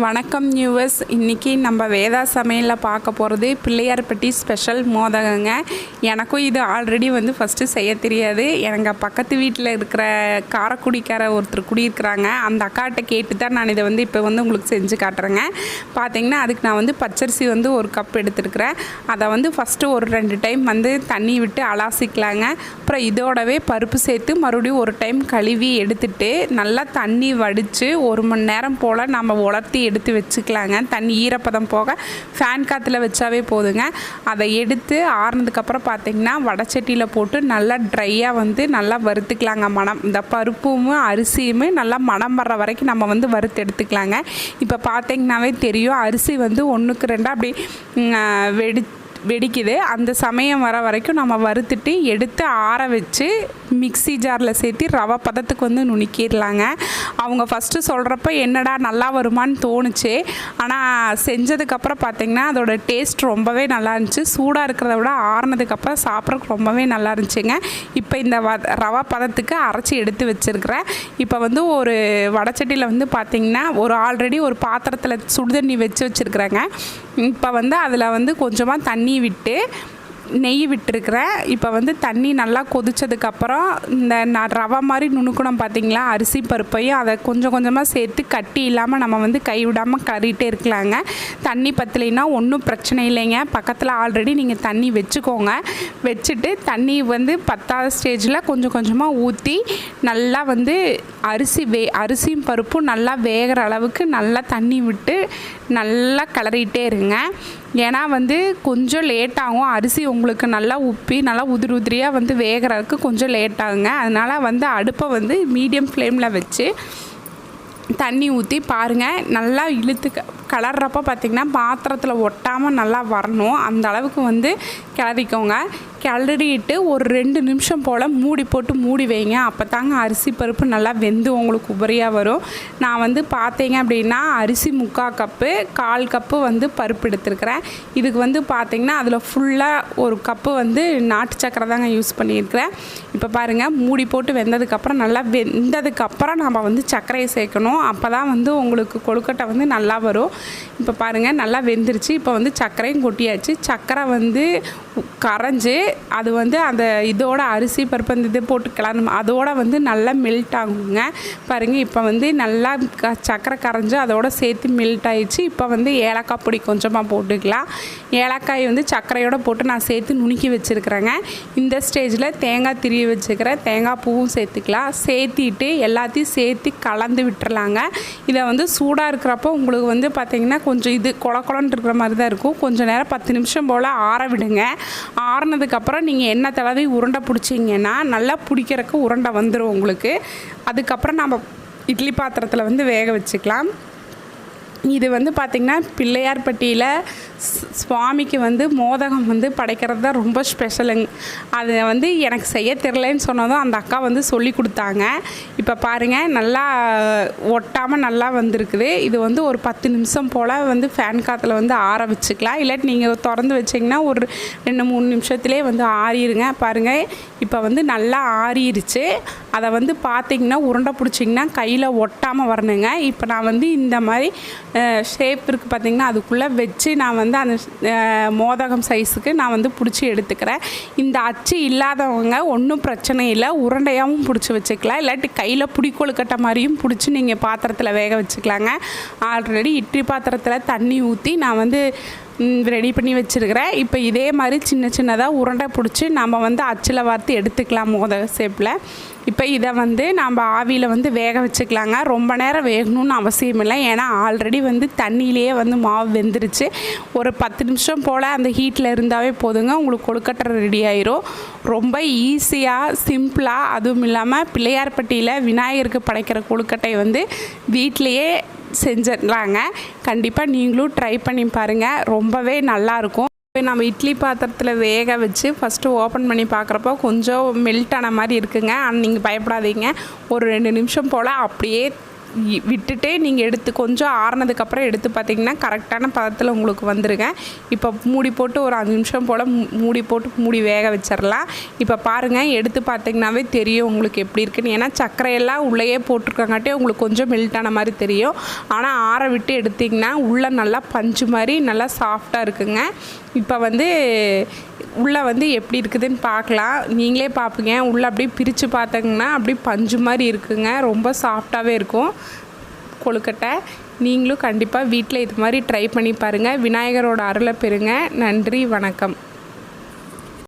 வணக்கம் நியூவர்ஸ் இன்றைக்கி நம்ம வேதா சமையலில் பார்க்க போகிறது பிள்ளையார்பட்டி ஸ்பெஷல் மோதகங்க. எனக்கும் இது ஆல்ரெடி வந்து ஃபஸ்ட்டு செய்ய தெரியாது. எங்கள் பக்கத்து வீட்டில் இருக்கிற காரக்குடிக்கார ஒருத்தர் குடியிருக்கிறாங்க. அந்த அக்காட்ட கேட்டு தான் நான் இதை வந்து இப்போ வந்து உங்களுக்கு செஞ்சு காட்டுறேங்க. பார்த்தீங்கன்னா அதுக்கு நான் வந்து பச்சரிசி வந்து ஒரு கப் எடுத்துருக்கிறேன். அதை வந்து ஃபஸ்ட்டு ஒரு ரெண்டு டைம் வந்து தண்ணி விட்டு அலாசிக்கலாங்க. அப்புறம் இதோடவே பருப்பு சேர்த்து மறுபடியும் ஒரு டைம் கழுவி எடுத்துட்டு நல்லா தண்ணி வடித்து ஒரு மணி நேரம் போல் நம்ம உலர்த்தி எடுத்து வச்சுக்கலாங்க. தண்ணி ஈரப்பதம் போக ஃபேன் காற்றுல வச்சாவே போதுங்க. அதை எடுத்து ஆறுனதுக்கப்புறம் பார்த்திங்கன்னா வடச்சட்டியில் போட்டு நல்லா ட்ரையாக வந்து நல்லா வறுத்துக்கலாங்க மணம். இந்த பருப்பும் அரிசியுமே நல்லா மணம் வர்ற வரைக்கும் நம்ம வந்து வறுத்து எடுத்துக்கலாங்க. இப்போ பார்த்திங்கனாவே தெரியும் அரிசி வந்து ஒன்றுக்கு ரெண்டாக அப்படி வெடி வெடிக்குது. அந்த சமயம் வர வரைக்கும் நம்ம வறுத்துட்டு எடுத்து ஆற வச்சு மிக்ஸி ஜாரில் சேர்த்து ரவை பதத்துக்கு வந்து நுணுக்கிடலாங்க. அவங்க ஃபஸ்ட்டு சொல்கிறப்ப என்னடா நல்லா வருமான்னு தோணுச்சு. ஆனால் செஞ்சதுக்கப்புறம் பார்த்திங்கன்னா அதோட டேஸ்ட் ரொம்பவே நல்லா இருந்துச்சு. சூடாக இருக்கிறத விட ஆறுனதுக்கப்புறம் சாப்பிட்றதுக்கு ரொம்பவே நல்லா இருந்துச்சுங்க. இப்போ இந்த வ ரவை பதத்துக்கு அரைச்சி எடுத்து வச்சுருக்கிறேன். இப்போ வந்து ஒரு வடச்சட்டியில் வந்து பார்த்திங்கன்னா ஒரு ஆல்ரெடி ஒரு பாத்திரத்தில் சுடுதண்ணி வச்சு வச்சுருக்குறேங்க. இப்போ வந்து அதில் வந்து கொஞ்சமாக தண்ணி விட்டு நெய் விட்டுருக்குறேன். இப்போ வந்து தண்ணி நல்லா கொதித்ததுக்கப்புறம் இந்த நான் ரவை மாதிரி நுணுக்கணும் பார்த்தீங்களா அரிசி பருப்பையும் அதை கொஞ்சம் கொஞ்சமாக சேர்த்து கட்டி இல்லாமல் நம்ம வந்து கைவிடாமல் கறிட்டே இருக்கலாங்க. தண்ணி பத்தலைன்னா ஒன்றும் பிரச்சனை இல்லைங்க. பக்கத்தில் ஆல்ரெடி நீங்கள் தண்ணி வச்சுக்கோங்க. வச்சுட்டு தண்ணி வந்து பத்தாவது ஸ்டேஜில் கொஞ்சம் கொஞ்சமாக ஊற்றி நல்லா வந்து அரிசி வே அரிசியும் பருப்பும் நல்லா வேகிற அளவுக்கு நல்லா தண்ணி விட்டு நல்லா கிளறிட்டே இருங்க. ஏன்னா வந்து கொஞ்சம் லேட் ஆகும். அரிசி உங்களுக்கு நல்லா உப்பி நல்லா உதிரி உதிரியாக வந்து வேகிறதுக்கு கொஞ்சம் லேட் ஆகுங்க. அதனால் வந்து அடுப்பை வந்து மீடியம் ஃப்ளேமில் வச்சு தண்ணி ஊற்றி பாருங்கள் நல்லா இழுத்து க- பார்த்திங்கன்னா பாத்திரத்தில் ஒட்டாமல் நல்லா வரணும். அந்த அளவுக்கு வந்து கிளறிக்கோங்க. கிளறிட்டு ஒரு ரெண்டு நிமிஷம் போல் மூடி போட்டு மூடி வைங்க. அப்போ தாங்க அரிசி பருப்பு நல்லா வெந்து உங்களுக்கு உபரியாக வரும். நான் வந்து பார்த்தீங்க அப்படின்னா அரிசி முக்கால் கப்பு கால் கப்பு வந்து பருப்பு எடுத்துருக்கிறேன். இதுக்கு வந்து பார்த்தீங்கன்னா அதில் ஃபுல்லாக ஒரு கப்பு வந்து நாட்டு சக்கரை தாங்க யூஸ் பண்ணியிருக்கிறேன். இப்போ பாருங்கள் மூடி போட்டு வெந்ததுக்கப்புறம் நல்லா வெந்ததுக்கப்புறம் நம்ம வந்து சர்க்கரையை சேர்க்கணும். அப்போ தான் வந்து உங்களுக்கு கொழுக்கட்டை வந்து நல்லா வரும். இப்போ பாருங்கள் நல்லா வெந்துருச்சு. இப்போ வந்து சர்க்கரையும் கொட்டியாச்சு. சர்க்கரை வந்து கரைஞ்சி அது வந்து அந்த இதோட அரிசி பருப்பு அந்த இது போட்டு கிளறணும் அதோட வந்து நல்லா மெல்ட் ஆகுங்க. பாருங்கள் இப்போ வந்து நல்லா க சர்க்கரை கரைஞ்சு அதோட சேர்த்து மெல்ட் ஆயிடுச்சு. இப்போ வந்து ஏலக்காய் பொடி கொஞ்சமாக போட்டுக்கலாம். ஏலக்காய் வந்து சர்க்கரையோட போட்டு நான் சேர்த்து நுணுக்கி வச்சுருக்குறேங்க. இந்த ஸ்டேஜில் தேங்காய் திரிய வச்சுக்கிறேன் தேங்காய் பூவும் சேர்த்துக்கலாம். சேர்த்திட்டு எல்லாத்தையும் சேர்த்து கலந்து விட்டுறலாங்க. இதை வந்து சூடாக இருக்கிறப்போ உங்களுக்கு வந்து பார்த்திங்கன்னா கொஞ்சம் இது கொல கொலன்னு இருக்கிற மாதிரி தான் இருக்கும். கொஞ்சம் நேரம் பத்து நிமிஷம் போல் ஆற விடுங்க. ஆறினதுக்கப்புறம் நீங்கள் எண்ணெய் தடவி உருண்டை பிடிச்சிங்கன்னா நல்லா பிடிக்கிறக்கு உருண்டை வந்துடும் உங்களுக்கு. அதுக்கப்புறம் நம்ம இட்லி பாத்திரத்தில் வந்து வேக வச்சுக்கலாம். இது வந்து பார்த்திங்கன்னா பிள்ளையார்பட்டியில் சுவாமிக்கு வந்து மோதகம் வந்து படைக்கிறது தான் ரொம்ப ஸ்பெஷலுங்க அதை வந்து எனக்கு செய்ய தெரிலன்னு சொன்னதும் அந்த அக்கா வந்து சொல்லி கொடுத்தாங்க. இப்போ பாருங்கள் நல்லா ஒட்டாமல் நல்லா வந்திருக்குது. இது வந்து ஒரு பத்து நிமிஷம் போல் வந்து ஃபேன் காற்றுல வந்து ஆற வச்சுக்கலாம். இல்லாட்டி நீங்கள் திறந்து வச்சிங்கன்னா ஒரு ரெண்டு மூணு நிமிஷத்துலேயே வந்து ஆறிடுங்க பாருங்கள் இப்போ வந்து நல்லா ஆறிடுச்சு அதை வந்து பார்த்தீங்கன்னா உருண்டை பிடிச்சிங்கன்னா கையில் ஒட்டாமல் வரணுங்க. இப்போ நான் வந்து இந்த மாதிரி ஷேப் இருக்குது பார்த்தீங்கன்னா அதுக்குள்ளே வச்சு நான் வந்து அந்த மோதகம் சைஸுக்கு நான் வந்து பிடிச்சி எடுத்துக்கிறேன். இந்த அச்சு இல்லாதவங்க ஒன்றும் பிரச்சனை இல்லை. உருண்டையாகவும் பிடிச்சி வச்சுக்கலாம். இல்லாட்டி கையில் புடிக்கொழுக்கட்டை மாதிரியும் பிடிச்சி நீங்கள் பாத்திரத்தில் வேக வச்சுக்கலாங்க. ஆல்ரெடி இட்லி பாத்திரத்தில் தண்ணி ஊற்றி நான் வந்து ரெடி பண்ணி வச்சுருக்கிறேன். இப்போ இதே மாதிரி சின்ன சின்னதாக உருண்டை பிடிச்சி நம்ம வந்து அச்சில் வார்த்து எடுத்துக்கலாம் மோத ஷேப்பில் இப்போ இதை வந்து நம்ம ஆவியில் வந்து வேக வச்சுக்கலாங்க. ரொம்ப நேரம் வேகணும்னு அவசியம் இல்லை. ஏன்னா ஆல்ரெடி வந்து தண்ணியிலேயே வந்து மாவு வெந்துருச்சு. ஒரு பத்து நிமிஷம் போல் அந்த ஹீட்டில் இருந்தாவே போதுங்க. உங்களுக்கு கொழுக்கட்டை ரெடி ஆயிரும். ரொம்ப ஈஸியாக சிம்பிளாக அதுவும் இல்லாமல் பிள்ளையார்பட்டியில் விநாயகருக்கு படைக்கிற கொழுக்கட்டை வந்து வீட்டிலையே செஞ்சிடலாங்க. கண்டிப்பாக நீங்களும் ட்ரை பண்ணி பாருங்கள் ரொம்பவே நல்லாயிருக்கும். இப்போ நம்ம இட்லி பாத்திரத்தில் வேக வச்சு ஃபஸ்ட்டு ஓப்பன் பண்ணி பார்க்குறப்போ கொஞ்சம் மெல்ட் ஆன மாதிரி இருக்குங்க. ஆனால் நீங்கள் பயப்படாதீங்க. ஒரு ரெண்டு நிமிஷம் போல் அப்படியே விட்டுட்டு நீங்கள் எடுத்து கொஞ்சம் ஆறுனதுக்கப்புறம் எடுத்து பார்த்தீங்கன்னா கரெக்டான பதத்தில் உங்களுக்கு வந்துருங்க. இப்போ மூடி போட்டு ஒரு அஞ்சு நிமிஷம் போல் மூடி போட்டு மூடி வேக வச்சிடலாம் இப்போ பாருங்கள் எடுத்து பார்த்திங்கனாவே தெரியும் உங்களுக்கு எப்படி இருக்குன்னு. ஏன்னா சர்க்கரையெல்லாம் உள்ளேயே போட்டிருக்காங்காட்டே உங்களுக்கு கொஞ்சம் மெல்ட் ஆன மாதிரி தெரியும். ஆனால் ஆற விட்டு எடுத்திங்கன்னா உள்ளே நல்லா பஞ்சு மாதிரி நல்லா சாஃப்டாக இருக்குங்க. இப்போ வந்து உள்ளே வந்து எப்படி இருக்குதுன்னு பார்க்கலாம் நீங்களே பார்ப்பீங்க உள்ளே அப்படியே பிரித்து பார்த்தீங்கன்னா அப்படியே பஞ்சு மாதிரி இருக்குங்க. ரொம்ப சாஃப்டாகவே இருக்கும். கொழுக்கட்டை. நீங்களும் கண்டிப்பாக வீட்டில் இது மாதிரி ட்ரை பண்ணி பாருங்கள் விநாயகரோட அருளை பெறுங்க. நன்றி வணக்கம்.